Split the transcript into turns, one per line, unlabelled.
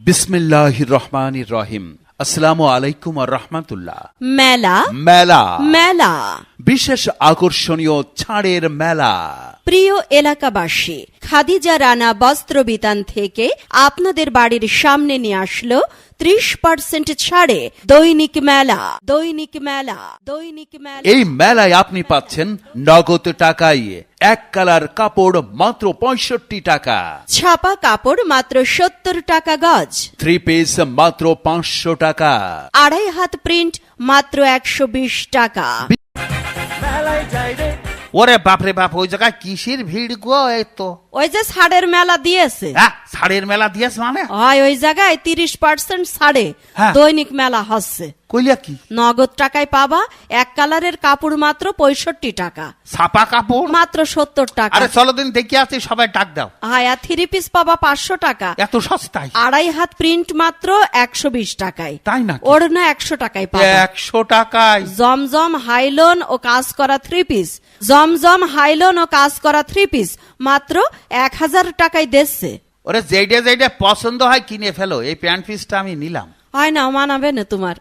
বিসমিল্লাহ রহমান রহিম আসসালামু আলাইকুম আর রহমাতুল্লাহ
মেলা
মেলা
মেলা
বিশেষ আকর্ষণীয় ছাড়ের মেলা।
প্রিয় এলাকাবাসী খাদিজা রানা বস্ত্রবিতান থেকে আপনাদের বাড়ির সামনে নিয়ে আসলো ত্রিশ পার্সেন্ট ছাড়ে দৈনিক মেলা দৈনিক মেলা দৈনিক মেলা।
এই মেলায় আপনি পাচ্ছেন নগদ টাকায় এক কালার কাপড় মাত্র পঁয়ষট্টি টাকা।
ছাপা কাপড় মাত্র সত্তর টাকা গজ।
থ্রি পিস মাত্র পাঁচশো টাকা।
আড়াই হাত প্রিন্ট মাত্র একশো বিশ টাকা।
মেলায় যাই রে
ওরে বাপরে বাপ ওই জায়গায় কিসের ভিড় গো এই তো
ওই যে ছাড়ের মেলা দিয়েছে।
হ্যাঁ মেলা দিয়েছে মানে?
হয় ওই জায়গায় তিরিশ পার্সেন্ট ছাড়ে
হ্যাঁ।
দৈনিক মেলা হচ্ছে।
কইলা কি?
নগদ টাকায় পাবা এক কালারের কাপড় মাত্র পঁয়ষট্টি টাকা।
ছাপা কাপড়?
মাত্র সত্তর টাকা।
আরে চলো দিন দেখি আছে সবাই ডাক দাও।
হায়া থ্রি পিস পাবা পাঁচশো টাকা।
এত সস্তায়?
আড়াই হাত প্রিন্ট মাত্র একশো বিশ টাকায়।
তাই নাকি?
ওড়না একশো টাকায় পাবা।
একশো টাকায়।
জমজম হাইলন ও কাজ করা থ্রি পিস জমজম হাইলন ও কাজ করা থ্রি পিস মাত্র এক হাজার টাকায় দিচ্ছে।
ওরে যেইটা যেইটা পছন্দ হয় কিনে ফেলো, এই প্যান্ট পিসটা আমি নিলাম।
হয় না মানাবে না তোমার।